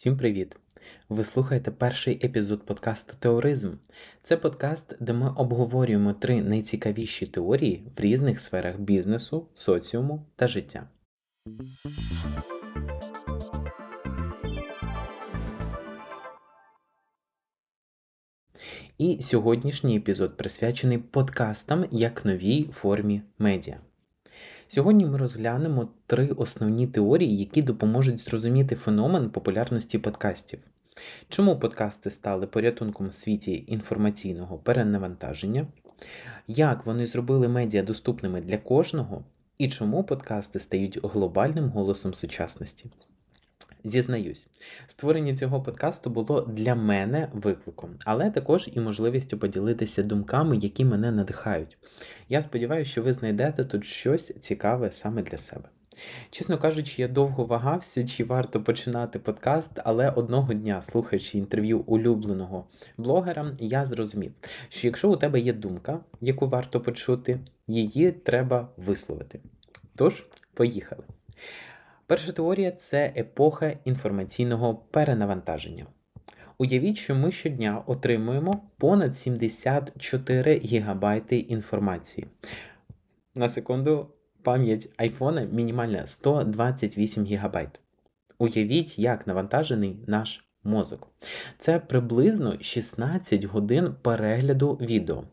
Всім привіт! Ви слухаєте перший епізод подкасту Теоризм. Це подкаст, де ми обговорюємо три найцікавіші теорії в різних сферах бізнесу, соціуму та життя. І сьогоднішній епізод присвячений подкастам як новій формі медіа. Сьогодні ми розглянемо три основні теорії, які допоможуть зрозуміти феномен популярності подкастів. Чому подкасти стали порятунком в світі інформаційного перенавантаження, як вони зробили медіа доступними для кожного, і чому подкасти стають глобальним голосом сучасності. Зізнаюсь, створення цього подкасту було для мене викликом, але також і можливістю поділитися думками, які мене надихають. Я сподіваюся, що ви знайдете тут щось цікаве саме для себе. Чесно кажучи, я довго вагався, чи варто починати подкаст, але одного дня, слухаючи інтерв'ю улюбленого блогера, я зрозумів, що якщо у тебе є думка, яку варто почути, її треба висловити. Тож, поїхали. Перша теорія це епоха інформаційного перенавантаження. Уявіть, що ми щодня отримуємо понад 74 гігабайти інформації. На секунду, пам'ять айфона мінімальна 128 гігабайт. Уявіть, як навантажений наш мозок. Це приблизно 16 годин перегляду відео.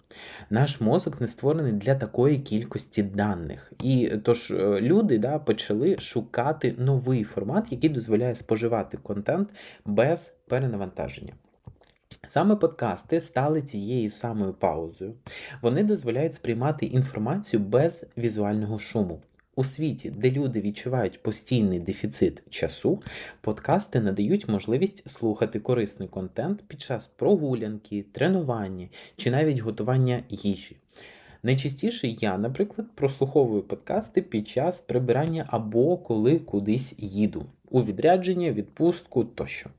Наш мозок не створений для такої кількості даних. І тож е, люди да, почали шукати новий формат, який дозволяє споживати контент без перенавантаження. Саме подкасти стали цією самою паузою. Вони дозволяють сприймати інформацію без візуального шуму. У світі, де люди відчувають постійний дефіцит часу, подкасти надають можливість слухати корисний контент під час прогулянки, тренування чи навіть готування їжі. Найчастіше я, наприклад, прослуховую подкасти під час прибирання або коли кудись їду у відрядження, відпустку тощо.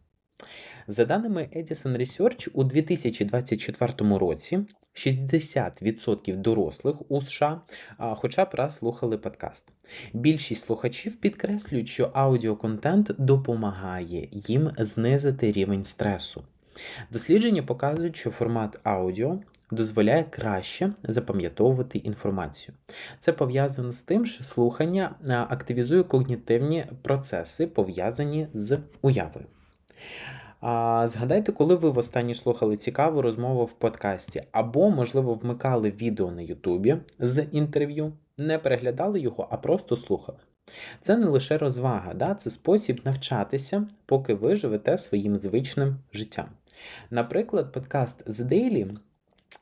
За даними Edison Research, у 2024 році 60% дорослих у США хоча б раз слухали подкаст. Більшість слухачів підкреслюють, що аудіоконтент допомагає їм знизити рівень стресу. Дослідження показують, що формат аудіо дозволяє краще запам'ятовувати інформацію. Це пов'язано з тим, що слухання активізує когнітивні процеси, пов'язані з уявою. А Згадайте, коли ви востаннє слухали цікаву розмову в подкасті, або, можливо, вмикали відео на Ютубі з інтерв'ю, не переглядали його, а просто слухали. Це не лише розвага, да? це спосіб навчатися, поки ви живете своїм звичним життям. Наприклад, подкаст The Daily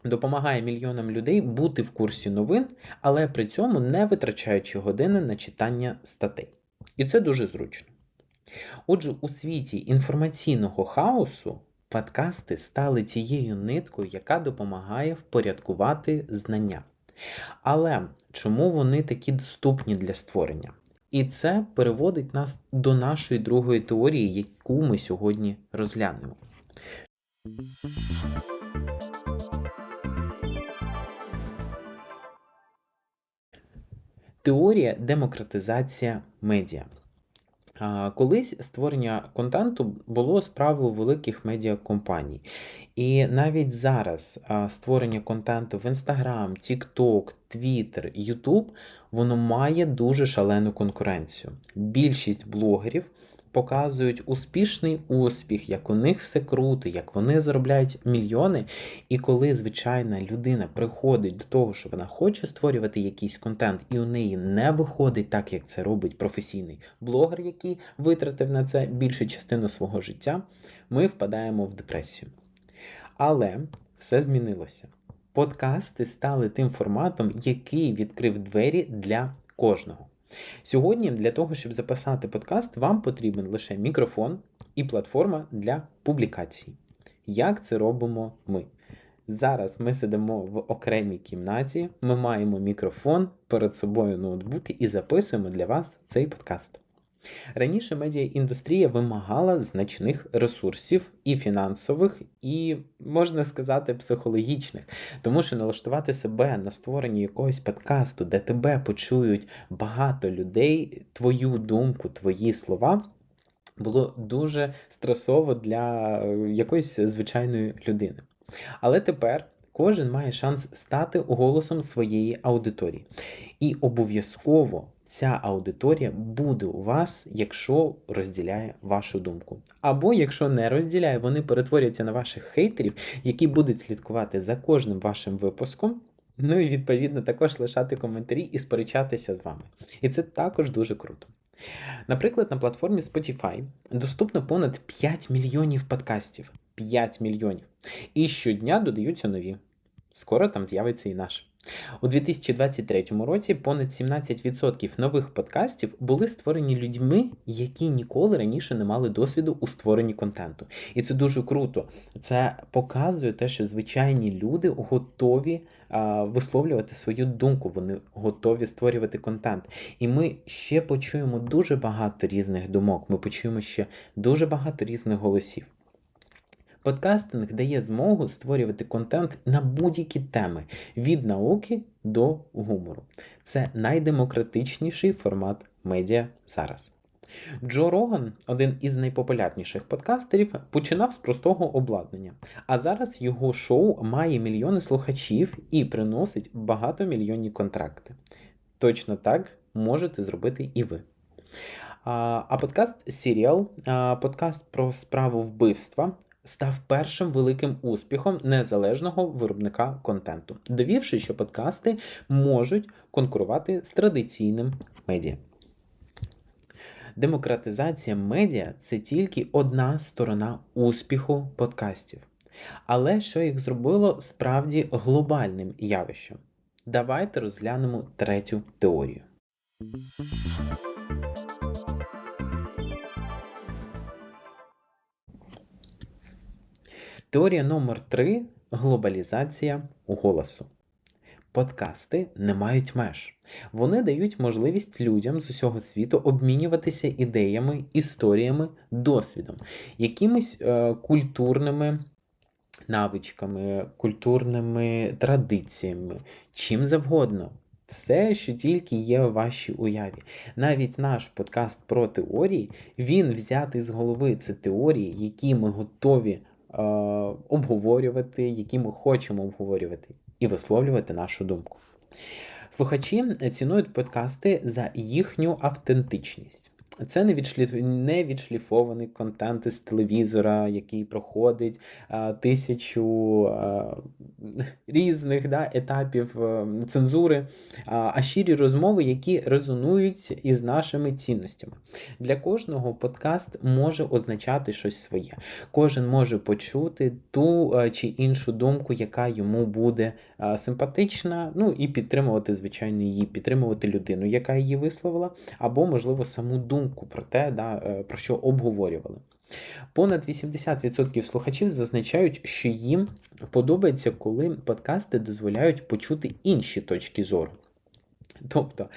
допомагає мільйонам людей бути в курсі новин, але при цьому не витрачаючи години на читання статей. І це дуже зручно. Отже, у світі інформаційного хаосу подкасти стали тією ниткою, яка допомагає впорядкувати знання. Але чому вони такі доступні для створення? І це переводить нас до нашої другої теорії, яку ми сьогодні розглянемо. Теорія демократизація медіа. Колись створення контенту було справою великих медіакомпаній. І навіть зараз створення контенту в Instagram, TikTok, Twitter, YouTube, воно має дуже шалену конкуренцію. Більшість блогерів показують успішний успіх, як у них все круто, як вони заробляють мільйони. І коли звичайна людина приходить до того, що вона хоче створювати якийсь контент, і у неї не виходить так, як це робить професійний блогер, який витратив на це більшу частину свого життя, ми впадаємо в депресію. Але все змінилося. Подкасти стали тим форматом, який відкрив двері для кожного. Сьогодні для того, щоб записати подкаст, вам потрібен лише мікрофон і платформа для публікацій. Як це робимо ми? Зараз ми сидимо в окремій кімнаті, ми маємо мікрофон перед собою ноутбук і записуємо для вас цей подкаст. Раніше медіаіндустрія вимагала значних ресурсів і фінансових, і, можна сказати, психологічних, тому що налаштувати себе на створення якогось подкасту, де тебе почують багато людей, твою думку, твої слова. було дуже стресово для е, якоїсь звичайної людини. Але тепер кожен має шанс стати голосом своєї аудиторії. І обов'язково ця аудиторія буде у вас, якщо розділяє вашу думку. Або якщо не розділяє, вони перетворяться на ваших хейтерів, які будуть слідкувати за кожним вашим випуском. Ну і відповідно також лишати коментарі і сперечатися з вами. І це також дуже круто. Наприклад, на платформі Spotify доступно понад 5 мільйонів подкастів. 5 мільйонів. І щодня додаються нові. Скоро там з'явиться і наш. У 2023 році понад 17% нових подкастів були створені людьми, які ніколи раніше не мали досвіду у створенні контенту. І це дуже круто. Це показує те, що звичайні люди готові а, висловлювати свою думку, вони готові створювати контент. І ми ще почуємо дуже багато різних думок. Ми почуємо ще дуже багато різних голосів. Подкастинг дає змогу створювати контент на будь-які теми від науки до гумору. Це найдемократичніший формат медіа зараз. Джо Роган, один із найпопулярніших подкастерів, починав з простого обладнання, а зараз його шоу має мільйони слухачів і приносить багатомільйонні контракти. Точно так можете зробити і ви. А подкаст Серіал, подкаст про справу вбивства, став першим великим успіхом незалежного виробника контенту, довівши, що подкасти можуть конкурувати з традиційним медіа. Демократизація медіа це тільки одна сторона успіху подкастів. Але що їх зробило справді глобальним явищем? Давайте розглянемо третю теорію. Теорія номер 3 глобалізація голосу. Подкасти не мають меж. Вони дають можливість людям з усього світу обмінюватися ідеями, історіями, досвідом, якимись е, культурними навичками, культурними традиціями, чим завгодно. Все, що тільки є у вашій уяві. Навіть наш подкаст про теорії, він взятий з голови. Це теорії, які ми готові обговорювати, які ми хочемо обговорювати, і висловлювати нашу думку. Слухачі цінують подкасти за їхню автентичність. Це не відшліф... не відшліфований контент із телевізора, який проходить а, тисячу а, різних да, етапів а, цензури, а, а щирі розмови, які резонують із нашими цінностями. Для кожного подкаст може означати щось своє. Кожен може почути ту а, чи іншу думку, яка йому буде а, симпатична, ну і підтримувати, звичайно, її, підтримувати людину, яка її висловила, або, можливо, саму думку думку про те, да, е, про що обговорювали. Понад 80% слухачів зазначають, що їм подобається, коли подкасти дозволяють почути інші точки зору. Тобто,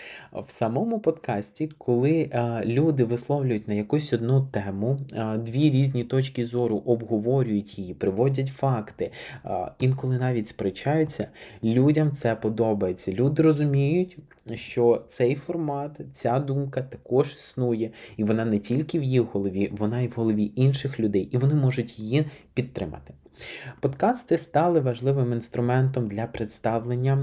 в самому подкасті, коли а, люди висловлюють на якусь одну тему, а, дві різні точки зору обговорюють її, приводять факти, а, інколи навіть сперечаються, людям це подобається. Люди розуміють, що цей формат, ця думка також існує, і вона не тільки в їх голові, вона і в голові інших людей, і вони можуть її підтримати. Подкасти стали важливим інструментом для представлення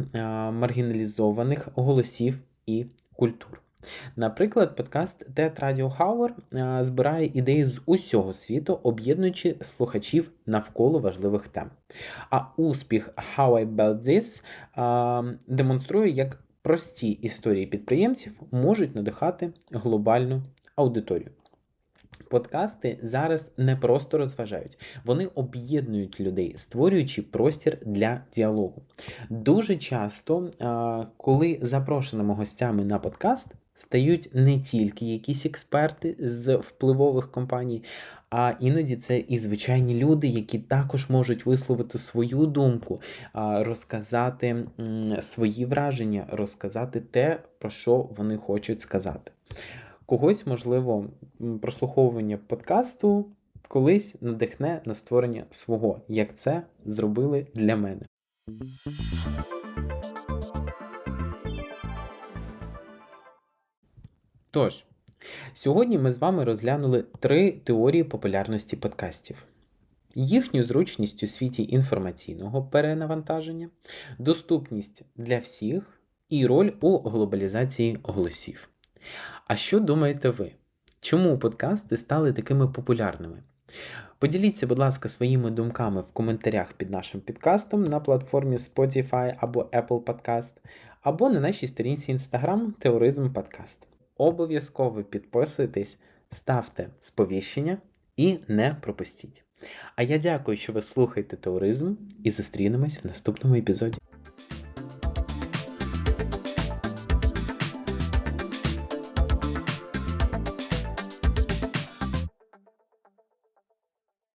маргіналізованих голосів і культур. Наприклад, подкаст TED Radio Hour збирає ідеї з усього світу, об'єднуючи слухачів навколо важливих тем. А успіх How I Built This демонструє, як прості історії підприємців можуть надихати глобальну аудиторію. Подкасти зараз не просто розважають, вони об'єднують людей, створюючи простір для діалогу. Дуже часто, коли запрошеними гостями на подкаст стають не тільки якісь експерти з впливових компаній, а іноді це і звичайні люди, які також можуть висловити свою думку, розказати свої враження, розказати те, про що вони хочуть сказати. Когось, можливо, прослуховування подкасту колись надихне на створення свого, як це зробили для мене. Тож, Сьогодні ми з вами розглянули три теорії популярності подкастів. Їхню зручність у світі інформаційного перенавантаження, доступність для всіх і роль у глобалізації голосів. А що думаєте ви? Чому подкасти стали такими популярними? Поділіться, будь ласка, своїми думками в коментарях під нашим підкастом на платформі Spotify або Apple Podcast, або на нашій сторінці Instagram Теоризм Подкаст. Обов'язково підписуйтесь, ставте сповіщення і не пропустіть. А я дякую, що ви слухаєте теоризм, і зустрінемось в наступному епізоді.